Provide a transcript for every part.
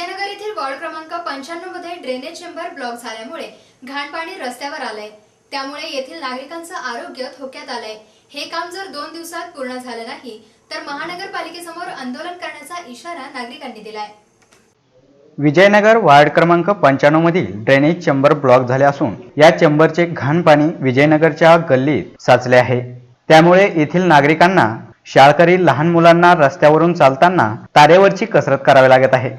विजयनगर येथील वॉर्ड क्रमांक पंच्याण्णवमध्ये drainage chamber block झाल्यामुळे घाण पाणी रस्त्यावर आलंय. त्यामुळे येथील नागरिकांचं आरोग्य धोक्यात आलंय. हे काम जर दोन दिवसात पूर्ण झालं नाही तर महानगरपालिकेसमोर आंदोलन करण्याचा इशारा नागरिकांनी दिलाय. विजयनगर वार्ड क्रमांक पंच्याण्णव मधील ड्रेनेज चेंबर ब्लॉक झाले असून या चेंबरचे घाण पाणी विजयनगरच्या गल्लीत साचले आहे. त्यामुळे येथील नागरिकांना शाळकरी लहान मुलांना रस्त्यावरून चालताना तारेवरची कसरत करावी लागत आहे.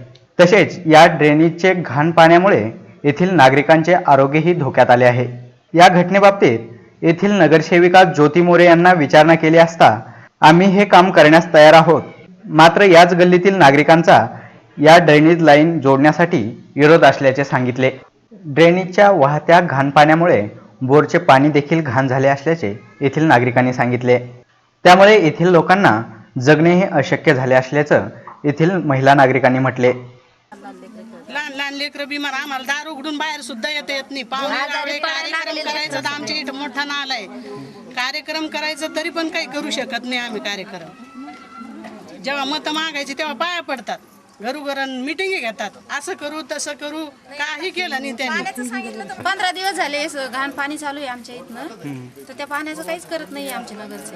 तसेच या ड्रेनेजचे घाण पाण्यामुळे येथील नागरिकांचे आरोग्यही धोक्यात आले आहे. या घटनेबाबतीत येथील नगरसेविका ज्योती मोरे यांना विचारणा केली असता आम्ही हे काम करण्यास तयार आहोत. मात्र याच गल्लीतील नागरिकांचा या ड्रेनेज लाईन जोडण्यासाठी विरोध असल्याचे सांगितले. ड्रेनेजच्या वाहत्या घाण पाण्यामुळे बोरचे पाणी देखील घाण झाले असल्याचे येथील नागरिकांनी सांगितले. त्यामुळे येथील लोकांना जगणे हे अशक्य झाले असल्याचं येथील महिला नागरिकांनी म्हटले. लहान लेकरं बिमार आम्हाला दार उघडून बाहेर सुद्धा येता येत नाही. पाहुणे कार्यक्रम करायचं तर आमच्या इथं मोठा नाला आहे. कार्यक्रम करायचं तरी पण काही करू शकत नाही आम्ही कार्यक्रम. जेव्हा मत मागायची तेव्हा पाया पडतात. घरोघर मिटिंग घेतात. असं करू तसं करू काही केलं नाही त्यांनी. पंधरा दिवस झाले स- घाण पाणी चालू आहे आमच्या इथनं. तर त्या पाण्याचं काहीच करत नाही आमचे नगरचे.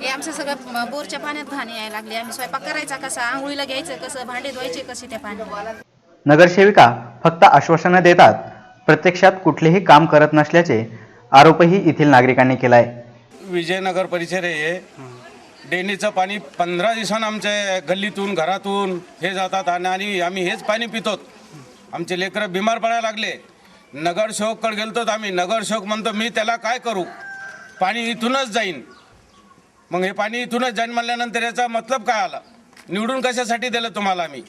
हे आमचं सगळं बोरच्या पाण्यात घाण यायला लागली. आम्ही स्वयंपाक करायचा कसा आंघोळीला घ्यायचं कसं भांडे धुवायचे कसे त्या पाण्यात? नगरसेविका फक्त आश्वासनं देतात प्रत्यक्षात कुठलेही काम करत नसल्याचे आरोपही येथील नागरिकांनी केलाय. विजयनगर परिसर आहे हे. डेनीचं पाणी पंधरा दिवसान आमच्या गल्लीतून घरातून हे जातात आणि आणि आम्ही हेच पाणी पितो आमचे लेकरं बिमार पडायला लागले. नगरसेवककडे गेलतो तर आम्ही. नगरसेवक म्हणतो मी त्याला काय करू? पाणी इथूनच जाईन. मग हे पाणी इथूनच जाईन म्हणल्यानंतर याचा मतलब काय आला? निवडून कशासाठी दिलं तुम्हाला आम्ही?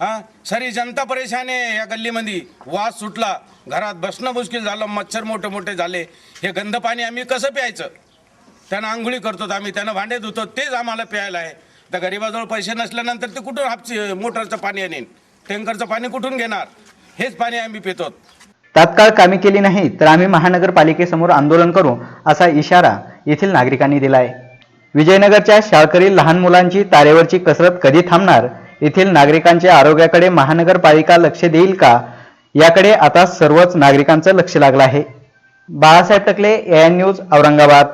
हां? सारी जनता परेशान आहे या गल्लीमध्ये वास सुटला. घरात बसणं मुश्किल झालं मच्छर मोठे मोठे झाले. हे गंद पाणी आम्ही कसं प्यायचं? त्यानं आंघोळी करतो आम्ही त्यानं भांडे धुतो तेच आम्हाला प्यायला आहे. तर गरिबाजवळ पैसे नसल्यानंतर ते कुठून हापची मोटरचं पाणी आणेन? टँकरचं पाणी कुठून घेणार? हेच पाणी आम्ही पितो तात्काळ कामे केली नाही तर आम्ही महानगरपालिकेसमोर आंदोलन करू असा इशारा येथील नागरिकांनी दिलाय. विजयनगरच्या शाळकरी लहान मुलांची तारेवरची कसरत कधी थांबणार येथील नागरिकांच्या आरोग्याकडे महानगरपालिका लक्ष देईल का? याकडे आता सर्वच नागरिकांचं लक्ष लागलं आहे. Balasaheb Takale N news Aurangabad.